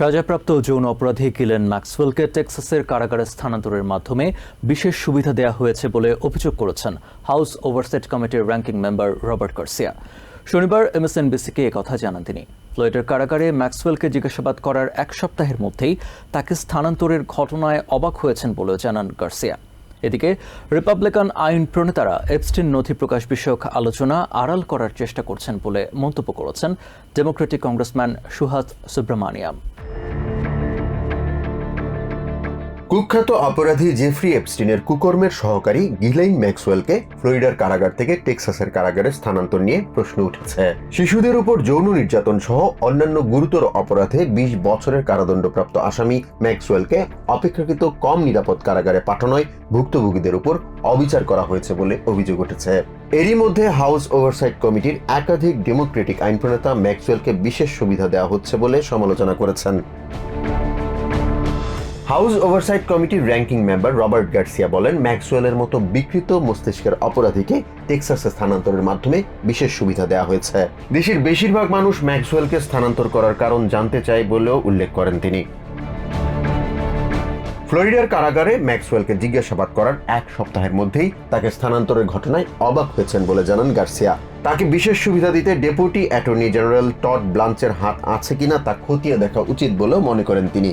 সাজাপ্রাপ্ত যৌন অপরাধী কিলেন ম্যাক্সওয়েলকে টেক্সাসের কারাগারে স্থানান্তরের মাধ্যমে বিশেষ সুবিধা দেওয়া হয়েছে বলে অভিযোগ করেছেন হাউস ওভারসেট কমিটির র্যাঙ্কিং মেম্বার রবার্ট গার্সিয়া। শনিবার এমএসএনবিসিকে কথা জানান তিনি। ফ্লোরিডার কারাগারে ম্যাক্সওয়েলকে জিজ্ঞাসাবাদ করার এক সপ্তাহের মধ্যেই তাকে স্থানান্তরের ঘটনায় অবাক হয়েছেন বলেও জানান গার্সিয়া। এদিকে রিপাবলিকান আইন প্রণেতারা এপস্টিন নথি প্রকাশ বিষয়ক আলোচনা আড়াল করার চেষ্টা করছেন বলে মন্তব্য করেছেন ডেমোক্রেটিক কংগ্রেসম্যান সুহাস সুব্রমানিয়াম। কুখ্যাত অপরাধী জেফ্রি এপস্টিনের কুকর্মের সহকারী গিলেইন ম্যাক্সওয়েলকে ফ্লোরিডার কারাগার থেকে টেক্সাসের কারাগারে স্থানান্তর নিয়ে প্রশ্ন উঠেছে। শিশুদের উপর যৌন নির্যাতন সহ অন্যান্য গুরুতর অপরাধে বিশ বছরের কারাদণ্ডপ্রাপ্ত আসামি ম্যাক্সওয়েলকে অপেক্ষাকৃত কম নিরাপদ কারাগারে পাঠানোয় ভুক্তভোগীদের উপর অবিচার করা হয়েছে বলে অভিযোগ উঠেছে। এরই মধ্যে হাউস ওভারসাইট কমিটির একাধিক ডেমোক্রেটিক আইন প্রণেতা ম্যাক্সওয়েলকে বিশেষ সুবিধা দেওয়া হচ্ছে বলে সমালোচনা করেছেন। হাউস ওভারসাইট কমিটির র্যাঙ্কিং মেম্বার রবার্ট গার্সিয়া বলেন, ম্যাক্সওয়েলের মতো বিকৃত মস্তিষ্কের অপরাধীকে টেক্সাসে স্থানান্তরের মাধ্যমে বিশেষ সুবিধা দেওয়া হয়েছে। দেশের বেশিরভাগ মানুষ ম্যাক্সওয়েলকে স্থানান্তর করার কারণ জানতে চায় বলেও উল্লেখ করেন তিনি। ফ্লোরিডার কারাগারে ম্যাক্সওয়েলকে জিজ্ঞাসাবাদ করার এক সপ্তাহের মধ্যেই তাকে স্থানান্তরের ঘটনায় অবাক হয়েছেন বলে জানান গার্সিয়া। তাকে বিশেষ সুবিধা দিতে ডেপুটি অ্যাটর্নি জেনারেল টড ব্লাঞ্চের হাত আছে কিনা তা খতিয়ে দেখা উচিত বলেও মনে করেন তিনি।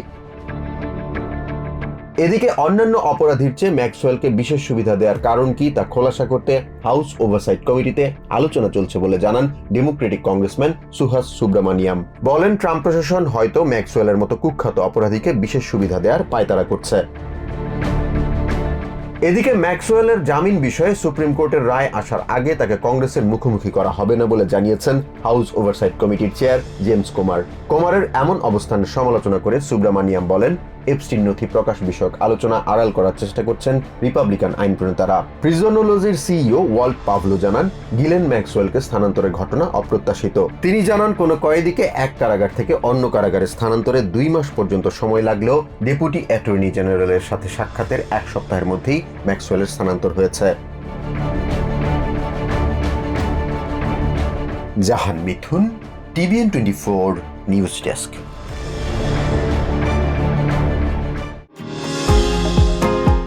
এদিকে অন্যান্য অপরাধীর চেয়ে ম্যাক্সওয়েলকে বিশেষ সুবিধা দেওয়ার কারণ কি তা খোলাসা করতে হাউস ওভারসাইট কমিটিতে আলোচনা চলছে বলে জানান ডেমোক্রেটিক কংগ্রেসম্যান সুহাস সুব্রমানিয়াম। বলেন, ট্রাম্প প্রশাসন হয়তো ম্যাক্সওয়েলের মতো কুখ্যাত অপরাধীকে বিশেষ সুবিধা দেওয়ার পায়তারা করছে। এদিকে ম্যাক্সওয়েলের জামিন বিষয়ে সুপ্রিম কোর্টের রায় আসার আগে তাকে কংগ্রেসের মুখোমুখি করা হবে না বলে জানিয়েছেন হাউস ওভারসাইট কমিটির চেয়ার জেমস কুমার। কুমারের এমন অবস্থানের সমালোচনা করে সুব্রমানিয়াম বলেন এপস্টিন নথি প্রকাশ বিষয়ক আলোচনা আড়াল করার চেষ্টা করছেন রিপাবলিকান আইন প্রণেতারা। প্রিজনোলজির সিইও ওয়াল্ট পাভলো জানান, গিলেন ম্যাক্সওয়েলকে স্থানান্তরের ঘটনা অপ্রত্যাশিত। তিনি জানান, কোন কয়েদিকে এক কারাগার থেকে অন্য কারাগারে স্থানান্তরে দুই মাস পর্যন্ত সময় লাগলেও ডেপুটি অ্যাটর্নি জেনারেলের সাথে সাক্ষাতের এক সপ্তাহের মধ্যেই ম্যাক্সওয়েলের স্থানান্তর হয়েছে। Jahan Mithun, TVN twenty four news desk.